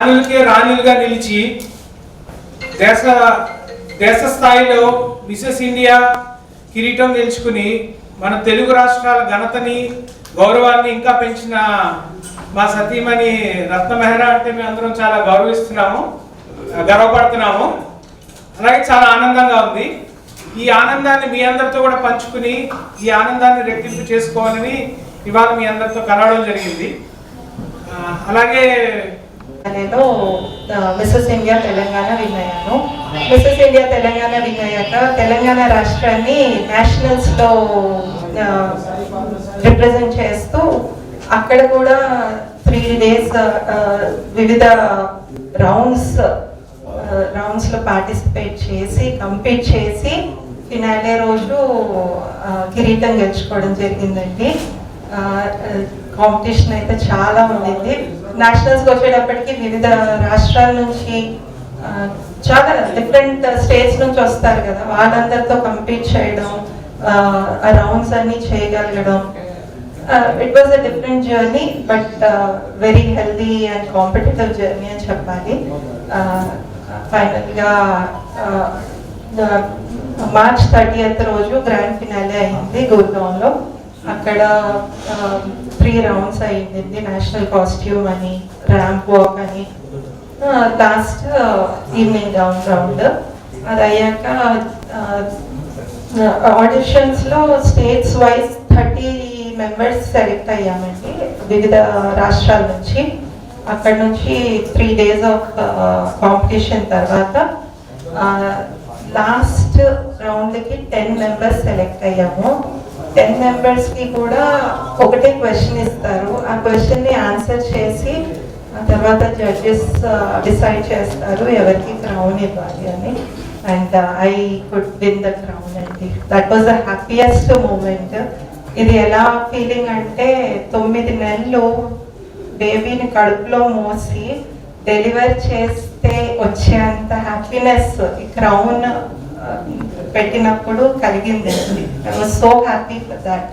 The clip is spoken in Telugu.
రాణులకే రాణులుగా నిలిచి దేశ దేశ స్థాయిలో మిసెస్ ఇండియా కిరీటం గెలుచుకుని మన తెలుగు రాష్ట్రాల ఘనతని గౌరవాన్ని ఇంకా పెంచిన మా సతీమణి రత్న మెహ్రా అంటే మేము అందరం చాలా గౌరవిస్తున్నాము గర్వపడుతున్నాము. అలాగే చాలా ఆనందంగా ఉంది. ఈ ఆనందాన్ని మీ అందరితో కూడా పంచుకుని ఈ ఆనందాన్ని రెట్టింపు చేసుకోవాలని ఇవాళ మీ అందరితో కలవడం జరిగింది. అలాగే నేను మిస్సెస్ ఇండియా తెలంగాణ విన్ అయ్యాను మిస్సెస్ ఇండియా తెలంగాణ విన్ అయ్యాక తెలంగాణ రాష్ట్రాన్ని నేషనల్స్లో రిప్రజెంట్ చేస్తూ అక్కడ కూడా త్రీ డేస్ వివిధ రౌండ్స్ రౌండ్స్లో పార్టిసిపేట్ చేసి కంపీట్ చేసి ఫినాలే రోజు కిరీటం గెలుచుకోవడం జరిగిందండి. కాంపిటీషన్ అయితే చాలా ఉండింది నేషనల్స్కి వచ్చేటప్పటికి వివిధ రాష్ట్రాల నుంచి చాలా డిఫరెంట్ స్టేట్స్ నుంచి వస్తారు కదా. వాళ్ళందరితో కంపీట్ చేయడం ఆ రౌండ్స్ అన్ని చేయగలగడం. It was a different journey but very healthy and competitive journey అని చెప్పాలి. ఫైనల్గా మార్చ్ థర్టీయత్ రోజు గ్రాండ్ ఫినాలే అయింది గుర్గాంలో అక్కడ త్రీ రౌండ్స్ అయింది నేషనల్ కాస్ట్యూమ్ అని ర్యాంప్ వాక్ అని. లాస్ట్ ఈవినింగ్ రౌండ్ రౌండ్ అది అయ్యాక ఆడిషన్స్లో states wise thirty members select అయ్యామండి. వివిధ రాష్ట్రాల నుంచి. అక్కడ నుంచి త్రీ డేస్ ఆఫ్ కాంపిటీషన్ తర్వాత లాస్ట్ రౌండ్కి టెన్ మెంబర్స్ సెలెక్ట్ అయ్యాము. టెన్ మెంబర్స్కి కూడా ఒకటే క్వశ్చన్ ఇస్తారు. ఆ క్వశ్చన్ని ఆన్సర్ చేసి ఆ తర్వాత జడ్జెస్ డిసైడ్ చేస్తారు ఎవరికి క్రౌన్ ఇవ్వాలి అని. And I could win the crown అండి. That was the happiest moment ఇది ఎలా ఫీలింగ్ అంటే తొమ్మిది నెలలు బేబీని కడుపులో మోసి డెలివర్ చేస్తే వచ్చేంత హ్యాపీనెస్ ఈ క్రౌన్ పెట్టినప్పుడు కలిగింది. I was so happy for that